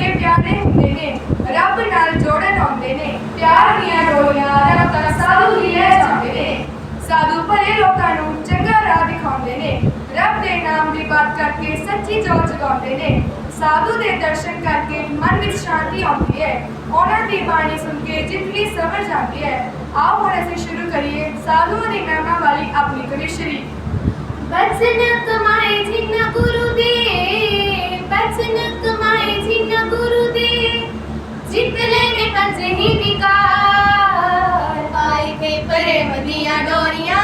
ਵੱਡੇ ਪਿਆਰੇ ਹੁੰਦੇ ਨੇ। ਰੱਬ ਨਾਲ ਜੋੜਨ ਆਉਂਦੇ ਨੇ। ਪਿਆਰ ਦੀਆਂ ਡੋਰੀਆਂ ਰੱਬ ਸਾਧੂ ਹੀ ਲੈ ਜਾਂਦੇ ਨੇ। ਸਾਧੂ ਭਲੇ ਲੋਕਾਂ ਨੂੰ ਚੰਗਾ ਰਾਹ ਦਿਖਾਉਂਦੇ ਨੇ। ਰੱਬ ਦੇ ਨਾਮ ਦੀ ਬਾਤ ਕਰਕੇ ਸੱਚੀ ਜੋਤ ਜਗਾਉਂਦੇ ਨੇ। ਸਾਧੂ ਦੇ ਦਰਸ਼ਨ ਕਰਕੇ ਮਨ ਵਿੱਚ ਸ਼ਾਂਤੀ ਆਉਂਦੀ ਹੈ। ਉਹਨਾਂ ਦੀ ਬਾਣੀ ਸੁਣ ਕੇ ਜਿੰਦਗੀ ਸਵਰ ਆਉਂਦੀ ਹੈ। ਆਓ ਹੁਣ ਅਸੀਂ ਸ਼ੁਰੂ ਕਰੀਏ ਸਾਧੂਆਂ ਦੀ ਮਹਿਮਾ ਵਾਲੀ ਆਪਣੀ ਕਵਿਸ਼ਰੀ। ਬਚਨ ਕਮਾਏ ਜਿਤ ਲੈਨੇ ਪੰਜੇ ਹੀ ਵਿਕਾਰ। ਪਾਈ ਕੇ ਪ੍ਰੇਮ ਦੀਆਂ ਡੋਰੀਆਂ,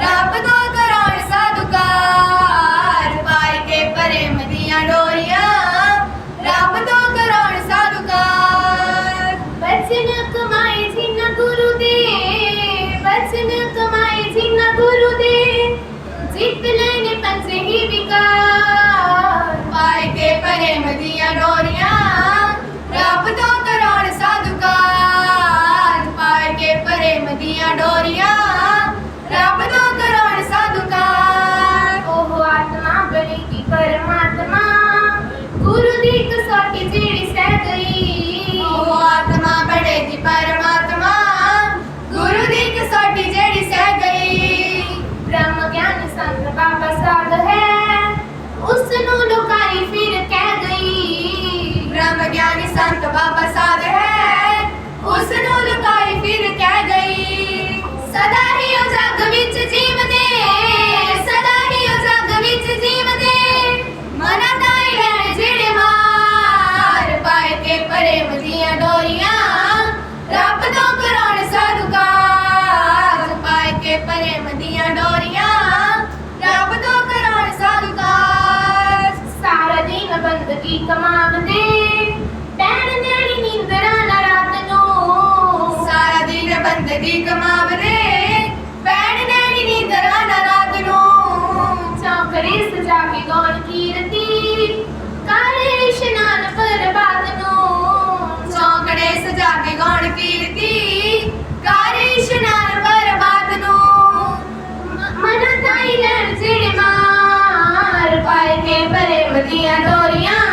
ਰੱਬ ਤੋਂ ਕਰਾਉਣ ਸਾਧੁਕਾਰ। ਪਾਈ ਕੇ ਪ੍ਰੇਮ ਦੀਆਂ ਡੋਰੀਆਂ, ਰੱਬ ਤੋਂ ਕਰਾਉਣ ਸਾਧੁਕਾਰ। ਬਚਨ ਕਮਾਏ ਜਿਨ ਗੁਰੂ ਦੇ, ਬਚਨ ਕਮਾਏ ਜਿਨ ਗੁਰੂ ਦੇ। ਜਿੱਤ ਲੈਨੇ ਪੰਜੇ ਹੀ ਵਿਕਾਰ। ਪਾਏ ਕੇ Bump us on the head. ਕਮਾਉਂਦੇ, ਪੈਣ ਦੇਣੀ ਨੀਂਦਰਾਂ ਨਾ ਰਾਤ ਨੂੰ। ਸਾਰਾ ਦਿਨ ਬੰਦਗੀ ਕਮਾਉਂਦੇ, ਪੈਣ ਦੇਣੀ ਨੀਂਦਰਾਂ ਨਾ ਰਾਤ ਨੂੰ। ਚੌਕਰੇ ਸਜਾ ਕੇ ਗੌਣ ਕੀਰਤੀ ਕਾਲੇ ਇਸ਼ਨਾਨ ਪ੍ਰਭਾਤ ਨੂੰ। ਚੌਕੜੇ ਸਜਾ ਕੇ ਗੌਣ ਕੀਰਤੀ ਕਾਲੇ ਇਸ਼ਨਾਨ ਪ੍ਰਭਾਤ ਨੂੰ। ਮਨ ਤਾਈ ਲੈਣ ਜਿਹੜੇ ਮਾਰ ਪਾਏ ਕੇ ਪਰੇ ਮਦੀਆਂ ਡੋਰੀਆਂ